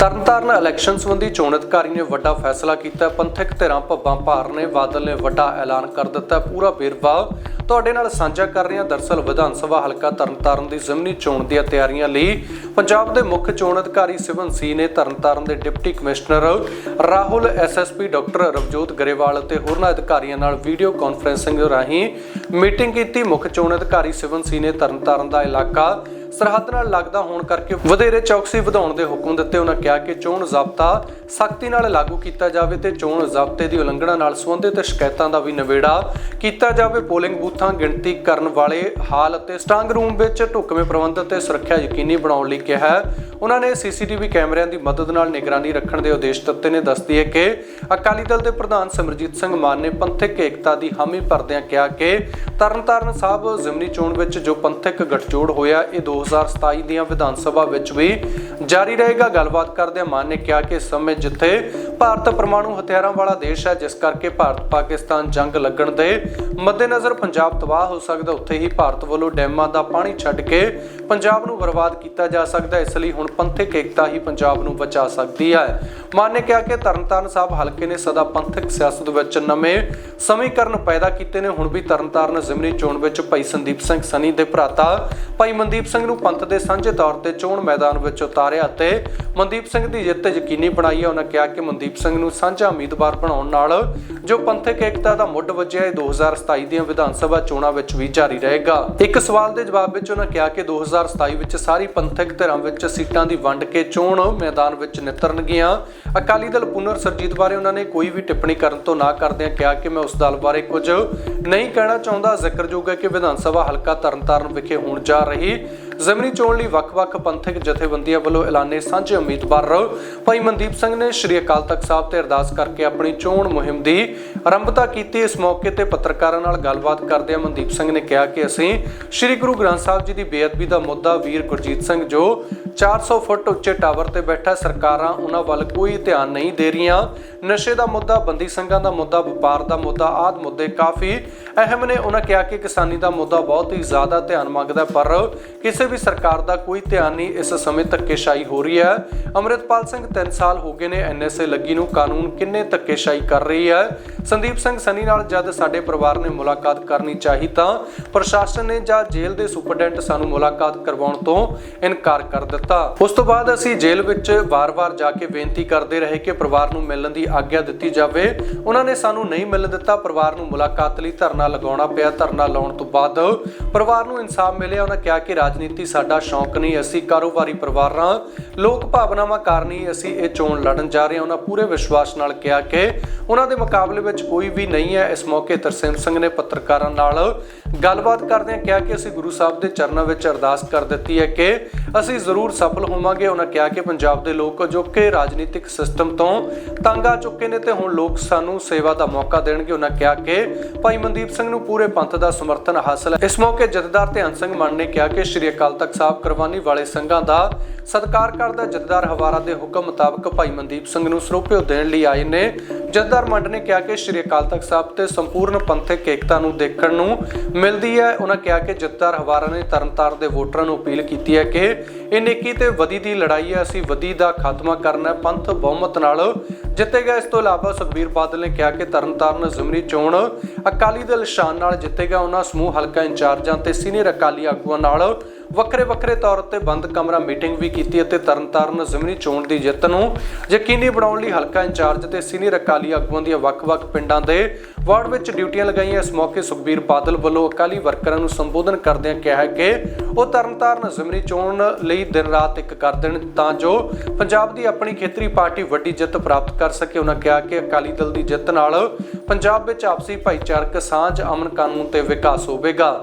Tarn Taran election ਸੰਬੰਧੀ ਚੋਣ ਅਧਿਕਾਰੀ ਨੇ ਵੱਡਾ ਫੈਸਲਾ ਕੀਤਾ। ਪੰਥਕ ਧਿਰਾਂ ਭੱਬਾਂ ਭਾਰ ਨੇ ਬਾਦਲ ਨੇ ਵੱਡਾ ਐਲਾਨ ਕਰ ਦਿੱਤਾ। ਪੂਰਾ ਵੇਰਵਾ ਤੁਹਾਡੇ ਨਾਲ ਸਾਂਝਾ ਕਰ ਰਹੇ। ਹਾਂ ਦਰਸਲ ਵਿਧਾਨ ਸਭਾ ਹਲਕਾ ਤਰਨਤਾਰਨ ਦੀ ਜ਼ਮਨੀ ਚੋਣ ਦੀਆਂ ਤਿਆਰੀਆਂ ਲਈ ਪੰਜਾਬ ਦੇ ਮੁੱਖ ਚੋਣ ਅਧਿਕਾਰੀ ਸਿਵਨ ਸੀ ਨੇ ਤਰਨਤਾਰਨ ਦੇ deputy commissioner Rahul SSP doctor Ravjot Grewal ਅਤੇ ਹੋਰਨਾਂ ਅਧਿਕਾਰੀਆਂ ਨਾਲ ਵੀਡੀਓ ਕਾਨਫਰੈਂਸਿੰਗ ਰਾਹੀਂ ਮੀਟਿੰਗ ਕੀਤੀ। ਮੁੱਖ ਚੋਣ ਅਧਿਕਾਰੀ ਸਿਵਨ ਸੀ ਨੇ ਤਰਨਤਾਰਨ ਦਾ ਇਲਾਕਾ ਸਰਹੱਦ ਨਾਲ ਲੱਗਦਾ ਹੋਣ ਕਰਕੇ ਵਧੇਰੇ ਚੌਕਸੀ ਵਧਾਉਣ ਦੇ ਹੁਕਮ ਦਿੱਤੇ। ਉਹਨਾਂ ਕਿਹਾ ਕਿ ਚੋਣ ਜ਼ਾਬਤਾ ਸਖਤੀ ਨਾਲ ਲਾਗੂ ਕੀਤਾ ਜਾਵੇ ਤੇ ਚੋਣ ਜ਼ਾਬਤੇ ਦੀ ਉਲੰਘਣਾ ਨਾਲ ਸੰਬੰਧਿਤ ਸ਼ਿਕਾਇਤਾਂ ਦਾ ਵੀ ਨਿਬੇੜਾ ਕੀਤਾ ਜਾਵੇ। ਪੋਲਿੰਗ ਬੂਥਾਂ ਗਿਣਤੀ ਕਰਨ ਵਾਲੇ ਹਾਲ ਅਤੇ ਸਟਰਾਂਗ ਰੂਮ ਵਿੱਚ ਢੁਕਵੇਂ ਪ੍ਰਬੰਧ ਅਤੇ ਸੁਰੱਖਿਆ ਯਕੀਨੀ ਬਣਾਉਣ ਲਈ ਕਿਹਾ ਹੈ। ਉਹਨਾਂ ਨੇ ਸੀਸੀਟੀਵੀ ਕੈਮਰਿਆਂ ਦੀ ਮਦਦ ਨਾਲ ਨਿਗਰਾਨੀ ਰੱਖਣ ਦੇ ਉਦੇਸ਼ ਦਿੱਤੇ ਨੇ। ਦੱਸਦੀ ਹੈ ਕਿ ਅਕਾਲੀ ਦਲ ਦੇ ਪ੍ਰਧਾਨ ਸਿਮਰਜੀਤ ਸਿੰਘ ਮਾਨ ਨੇ ਪੰਥਕ ਏਕਤਾ ਦੀ ਹਾਮੀ ਭਰਦਿਆਂ ਕਿਹਾ ਕਿ ਤਰਨਤਾਰਨ ਸਾਹਿਬ ਜ਼ਿਮਨੀ ਚੋਣ ਵਿੱਚ ਜੋ ਪੰਥਕ ਗਠਜੋੜ ਹੋਇਆ, ਇਹ 2027 ਦੀਆਂ ਵਿਧਾਨ ਸਭਾ ਵਿੱਚ ਵੀ ਜਾਰੀ ਰਹੇਗਾ। ਗੱਲਬਾਤ ਕਰਦਿਆਂ ਮਾਨ ਨੇ ਕਿਹਾ ਕਿ ਸਮੇਂ ਜਿੱਥੇ ਭਾਰਤ ਪਰਮਾਣੂ ਹਥਿਆਰਾਂ ਵਾਲਾ ਦੇਸ਼ ਹੈ, ਜਿਸ ਕਰਕੇ ਭਾਰਤ ਪਾਕਿਸਤਾਨ ਜੰਗ ਲੱਗਣ ਦੇ ਮੱਦੇਨਜ਼ਰ ਪੰਜਾਬ ਤਬਾਹ ਹੋ ਸਕਦਾ, ਉੱਥੇ ਹੀ ਭਾਰਤ ਵੱਲੋਂ ਡੈਮਾਂ ਦਾ ਪਾਣੀ ਛੱਡ ਕੇ ਪੰਜਾਬ ਨੂੰ ਬਰਬਾਦ ਕੀਤਾ ਜਾ ਸਕਦਾ ਇਸ ਲਈ ਹੁਣ ਪੰਥਕ ਏਕਤਾ ਹੀ ਪੰਜਾਬ ਨੂੰ ਬਚਾ ਸਕਦੀ ਹੈ। ਮਾਨ ਨੇ ਕਿਹਾ ਕਿ ਤਰਨਤਾਰਨ ਸਾਹਿਬ ਹਲਕੇ ਨੇ ਸਦਾ ਪੰਥਕ ਸਿਆਸਤ ਵਿੱਚ ਨਵੇਂ ਸਮੀਕਰਨ ਪੈਦਾ ਕੀਤੇ ਨੇ। ਹੁਣ ਵੀ ਤਰਨਤਾਰਨ ਜ਼ਿਮਨੀ ਚੋਣ ਵਿੱਚ ਭਾਈ ਸੰਦੀਪ ਸਿੰਘ ਸਨੀ ਦੇ ਭਰਾਤਾ ਭਾਈ ਮਨਦੀਪ ਸਿੰਘ ਨੂੰ ਪੰਥ ਦੇ ਸਾਂਝੇ ਤੌਰ ਤੇ ਚੋਣ ਮੈਦਾਨ ਵਿੱਚ ਉਤਾਰਿਆ ਅਤੇ ਮਨਦੀਪ ਸਿੰਘ ਦੀ ਜਿੱਤ ਯਕੀਨੀ ਬਣਾਈ ਹੈ ਉਹਨਾਂ ਕਿਹਾ ਕਿ ਮਨਦੀਪ ਸਿੰਘ ਨੂੰ ਸਾਂਝਾ ਉਮੀਦਵਾਰ ਬਣਾਉਣ ਨਾਲ ਜੋ ਪੰਥਕ ਏਕਤਾ ਦਾ ਮੁੱਢ ਵੱਜਿਆ ਹੈ 2027 ਦੀਆਂ ਵਿਧਾਨ ਸਭਾ ਚੋਣਾਂ ਵਿੱਚ ਵੀ ਜਾਰੀ ਰਹੇਗਾ। ਇੱਕ ਸਵਾਲ ਦੇ ਜਵਾਬ ਵਿੱਚ ਉਹਨਾਂ ਕਿਹਾ ਕਿ 2027 ਵਿੱਚ ਸਾਰੀ ਪੰਥਕ ਧਿਰਾਂ ਵਿੱਚ ਸੀਟਾਂ ਦੀ ਵੰਡ ਕੇ ਚੋਣ ਮੈਦਾਨ ਵਿੱਚ ਨਿਤਰਨਗੀਆਂ। ਅਕਾਲੀ ਦਲ ਪੁਨਰ ਸਰਜੀਤ ਬਾਰੇ ਉਹਨਾਂ ਨੇ ਕੋਈ ਵੀ ਟਿੱਪਣੀ ਕਰਨ ਤੋਂ ਨਾ ਕਰਦਿਆਂ ਕਿਹਾ ਕਿ ਮੈਂ ਉਸ ਦਲ ਬਾਰੇ ਕੁਝ ਨਹੀਂ ਕਹਿਣਾ ਚਾਹੁੰਦਾ। ਜ਼ਿਕਰਯੋਗ ਹੈ ਕਿ ਵਿਧਾਨ ਸਭਾ ਹਲਕਾ ਤਰਨਤਾਰਨ ਵਿਖੇ ਹੋਣ ਜਾ ਰਹੀ ਜ਼ਮਨੀ ਚੋਣ ਲਈ ਵੱਖ-ਵੱਖ ਪੰਥਕ ਜਥੇਬੰਦੀਆਂ ਵੱਲੋਂ ਐਲਾਨੇ ਸਾਂਝੇ ਉਮੀਦਵਾਰ ਭਾਈ ਮਨਦੀਪ ਸਿੰਘ ਨੇ ਸ਼੍ਰੀ ਅਕਾਲ ਤਖਤ ਸਾਹਿਬ ਤੇ ਅਰਦਾਸ ਕਰਕੇ ਆਪਣੀ ਚੋਣ ਮੁਹਿੰਮ ਦੀ ਆਰੰਭਤਾ ਕੀਤੀ। ਇਸ ਮੌਕੇ ਤੇ ਪੱਤਰਕਾਰਾਂ ਨਾਲ ਗੱਲਬਾਤ ਕਰਦਿਆਂ ਮਨਦੀਪ ਸਿੰਘ ਨੇ ਕਿਹਾ ਕਿ ਅਸੀਂ ਸ਼੍ਰੀ ਗੁਰੂ ਗ੍ਰੰਥ ਸਾਹਿਬ ਜੀ ਦੀ ਬੇਅਦਬੀ ਦਾ ਮੁੱਦਾ ਵੀਰ ਗੁਰਜੀਤ ਸਿੰਘ ਜੋ 400 ਫੁੱਟ ਉੱਚੇ ਟਾਵਰ ਤੇ ਬੈਠਾ ਸਰਕਾਰਾਂ ਉਹਨਾਂ ਵੱਲ ਕੋਈ ਧਿਆਨ ਨਹੀਂ ਦੇ ਰਹੀਆਂ। ਨਸ਼ੇ ਦਾ ਮੁੱਦਾ, ਬੰਦੀ ਸੰਘਾਂ ਦਾ ਮੁੱਦਾ, ਵਪਾਰ ਦਾ ਮੁੱਦਾ, ਆਦ ਮੁੱਦੇ ਕਾਫੀ ਅਹਿਮ ਨੇ। ਉਹਨਾਂ ਕਿਹਾ ਕਿ ਕਿਸਾਨੀ ਦਾ ਮੁੱਦਾ ਬਹੁਤ ਹੀ ਜ਼ਿਆਦਾ ਧਿਆਨ ਮੰਗਦਾ ਪਰ ਕਿਸੇ ਵੀ ਸਰਕਾਰ ਦਾ ਕੋਈ ਧਿਆਨ ਨਹੀਂ ਇਸ ਸਮੇਂ ਧੱਕੇਸ਼ਾਹੀ ਹੋ ਰਹੀ ਹੈ। ਅਮਰਿਤਪਾਲ ਸਿੰਘ 3 ਸਾਲ ਹੋ ਗਏ ਨੇ ਐਨਐਸਏ ਲੱਗੀ ਨੂੰ। ਕਾਨੂੰਨ ਕਿੰਨੇ ਧੱਕੇਸ਼ਾਹੀ ਕਰ ਰਹੀ ਹੈ? ਸੰਦੀਪ ਸਿੰਘ ਸਨੀ ਨਾਲ ਜਦ ਸਾਡੇ ਪਰਿਵਾਰ ਨੇ ਮੁਲਾਕਾਤ ਕਰਨੀ ਚਾਹੀ ਤਾਂ ਪ੍ਰਸ਼ਾਸਨ ਨੇ ਜਾਂ ਜੇਲ੍ਹ ਦੇ ਸੁਪਰਡੈਂਟ ਸਾਨੂੰ ਮੁਲਾਕਾਤ ਕਰਵਾਉਣ ਤੋਂ ਇਨਕਾਰ ਕਰ ਦਿੱਤਾ। ਦਿੱਤਾ। ਉਸ ਤੋਂ ਬਾਅਦ ਅਸੀਂ ਜੇਲ੍ਹ ਵਿੱਚ ਵਾਰ-ਵਾਰ ਜਾ ਕੇ ਬੇਨਤੀ ਕਰਦੇ ਰਹੇ ਕਿ ਪਰਿਵਾਰ ਨੂੰ ਮਿਲਣ ਦੀ ਆਗਿਆ ਦਿੱਤੀ ਜਾਵੇ। ਉਹਨਾਂ ਨੇ ਸਾਨੂੰ ਨਹੀਂ ਮਿਲਣ ਦਿੱਤਾ। ਪਰਿਵਾਰ ਨੂੰ ਮੁਲਾਕਾਤ ਲਈ ਧਰਨਾ ਲਗਾਉਣਾ ਪਿਆ। ਧਰਨਾ ਲਾਉਣ ਤੋਂ ਬਾਅਦ ਪਰਿਵਾਰ ਨੂੰ ਇਨਸਾਫ ਮਿਲਿਆ। ਉਹਨਾਂ ਕਿਹਾ ਕਿ ਰਾਜਨੀਤੀ ਸਾਡਾ ਸ਼ੌਂਕ ਨਹੀਂ, ਅਸੀਂ ਕਾਰੋਬਾਰੀ ਪਰਿਵਾਰਾਂ ਲੋਕ ਭਾਵਨਾਵਾਂ ਕਾਰਨ ਹੀ ਅਸੀਂ ਇਹ ਚੋਣ ਲੜਨ ਜਾ ਰਹੇ ਹਾਂ। ਉਹਨਾਂ ਪੂਰੇ ਵਿਸ਼ਵਾਸ ਨਾਲ ਕਿਹਾ ਕਿ ਉਹਨਾਂ ਦੇ ਮੁਕਾਬਲੇ ਵਿੱਚ ਕੋਈ ਵੀ ਨਹੀਂ ਹੈ। ਇਸ ਮੌਕੇ ਤਰਸੇਮ ਸਿੰਘ ਨੇ ਪੱਤਰਕਾਰਾਂ ਨਾਲ ਗੱਲਬਾਤ ਕਰਦਿਆਂ ਕਿਹਾ ਕਿ ਅਸੀਂ ਗੁਰੂ ਸਾਹਿਬ ਦੇ ਚਰਨਾਂ ਵਿੱਚ ਅਰਦਾਸ ਕਰ ਦਿੱਤੀ ਹੈ ਕਿ ਅਸੀਂ ਜ਼ਰੂਰ ਸਫਲ ਹੋਵਾਂਗੇ। ਉਹਨਾਂ ਕਿਹਾ ਕਿ ਪੰਜਾਬ ਦੇ ਲੋਕ ਅਜੋਕੇ ਰਾਜਨੀਤਿਕ ਸਿਸਟਮ ਤੋਂ ਤੰਗ ਆ ਚੁੱਕੇ ਨੇ ਤੇ ਹੁਣ ਲੋਕ ਸਾਨੂੰ ਸੇਵਾ ਦਾ ਮੌਕਾ ਦੇਣਗੇ। ਉਹਨਾਂ ਕਿਹਾ ਕਿ ਭਾਈ ਮਨਦੀਪ ਸਿੰਘ ਨੂੰ ਪੂਰੇ ਪੰਥ ਦਾ ਸਮਰਥਨ ਹਾਸਲ ਹੈ। ਇਸ ਮੌਕੇ ਜਥੇਦਾਰ ਧਿਆਨ ਸਿੰਘ ਮਾਨ ਨੇ ਕਿਹਾ ਕਿ ਸ਼੍ਰੀ ਅਕਾਲ ਤਖਤ ਸਾਹਿਬ ਕੁਰਬਾਨੀ ਵਾਲੇ ਸੰਘਾਂ ਦਾ ਸਤਿਕਾਰ ਕਰਦਾ ਜਥੇਦਾਰ ਹਵਾਰਾ ਦੇ ਹੁਕਮ ਮੁਤਾਬਕ ਭਾਈ ਮਨਦੀਪ ਸਿੰਘ ਨੂੰ ਸਰੋਪਿਓ ਦੇਣ ਲਈ ਆਏ ਨੇ। ਜਥੇਦਾਰ ਮੰਡ ਨੇ ਕਿਹਾ ਕਿ ਸ਼੍ਰੀ ਅਕਾਲ ਤਖਤ ਸਾਹਿਬ ਤੇ ਸੰਪੂਰਨ ਪੰਥਕ ਏਕਤਾ ਨੂੰ ਦੇਖਣ ਨੂੰ ਮਿਲਦੀ ਹੈ। ਉਹਨਾਂ ਕਿਹਾ ਕਿ ਜਥੇਦਾਰ ਹਵਾਰਾ ਨੇ ਤਰਨਤਾਰ ਦੇ ਵੋਟਰਾਂ ਨੂੰ ਅਪੀਲ ਕੀਤੀ ਹੈ ਕਿ ਇਹ ਨੇਕੀ ਤੇ ਵਦੀ ਦੀ ਲੜਾਈ ਹੈ। ਅਸੀਂ ਵਦੀ ਦਾ ਖਾਤਮਾ ਕਰਨਾ ਪੰਥ ਬਹੁਮਤ ਨਾਲ ਜਿੱਤੇਗਾ ਇਸ ਤੋਂ ਇਲਾਵਾ ਸੁਖਬੀਰ ਬਾਦਲ ਨੇ ਕਿਹਾ ਕਿ ਤਰਨਤਾਰਨ ਜ਼ਿਮਨੀ ਚੋਣ ਅਕਾਲੀ ਦਲ ਸ਼ਾਨ ਨਾਲ ਜਿੱਤੇਗਾ। ਉਹਨਾਂ ਸਮੂਹ ਹਲਕਾ ਇੰਚਾਰਜਾਂ ਤੇ ਸੀਨੀਅਰ ਅਕਾਲੀ ਆਗੂਆਂ ਨਾਲ ਵੱਖਰੇ ਵੱਖਰੇ ਤੌਰ ਉੱਤੇ ਬੰਦ ਕਮਰਾ ਮੀਟਿੰਗ ਵੀ ਕੀਤੀ ਅਤੇ ਤਰਨਤਾਰਨ ਜ਼ਮਨੀ ਚੋਣ ਦੀ ਜਿੱਤ ਨੂੰ ਯਕੀਨੀ ਬਣਾਉਣ ਲਈ ਹਲਕਾ ਇੰਚਾਰਜ ਤੇ ਸੀਨੀਅਰ ਅਕਾਲੀ ਆਗੂਆਂ ਦੀਆਂ ਵੱਖ-ਵੱਖ ਪਿੰਡਾਂ ਦੇ ਵਾਰਡ ਵਿੱਚ ਡਿਊਟੀਆਂ ਲਗਾਈਆਂ। ਇਸ ਮੌਕੇ ਸੁਖਬੀਰ ਬਾਦਲ ਵੱਲੋਂ ਅਕਾਲੀ ਵਰਕਰਾਂ ਨੂੰ ਸੰਬੋਧਨ ਕਰਦਿਆਂ ਕਿਹਾ ਕਿ ਉਹ ਤਰਨਤਾਰਨ ਜ਼ਮਨੀ ਚੋਣ ਲਈ ਦਿਨ ਰਾਤ ਇੱਕ ਕਰ ਦੇਣ ਤਾਂ ਜੋ ਪੰਜਾਬ ਦੀ ਆਪਣੀ ਖੇਤਰੀ ਪਾਰਟੀ ਵੱਡੀ ਜਿੱਤ ਪ੍ਰਾਪਤ ਕਰ ਸਕੇ। ਉਹਨਾਂ ਕਿਹਾ ਕਿ ਅਕਾਲੀ ਦਲ ਦੀ ਜਿੱਤ ਨਾਲ ਪੰਜਾਬ ਵਿੱਚ ਆਪਸੀ ਭਾਈਚਾਰਕ ਸਾਂਝ ਅਮਨ ਕਾਨੂੰਨ ਤੇ ਵਿਕਾਸ ਹੋਵੇਗਾ।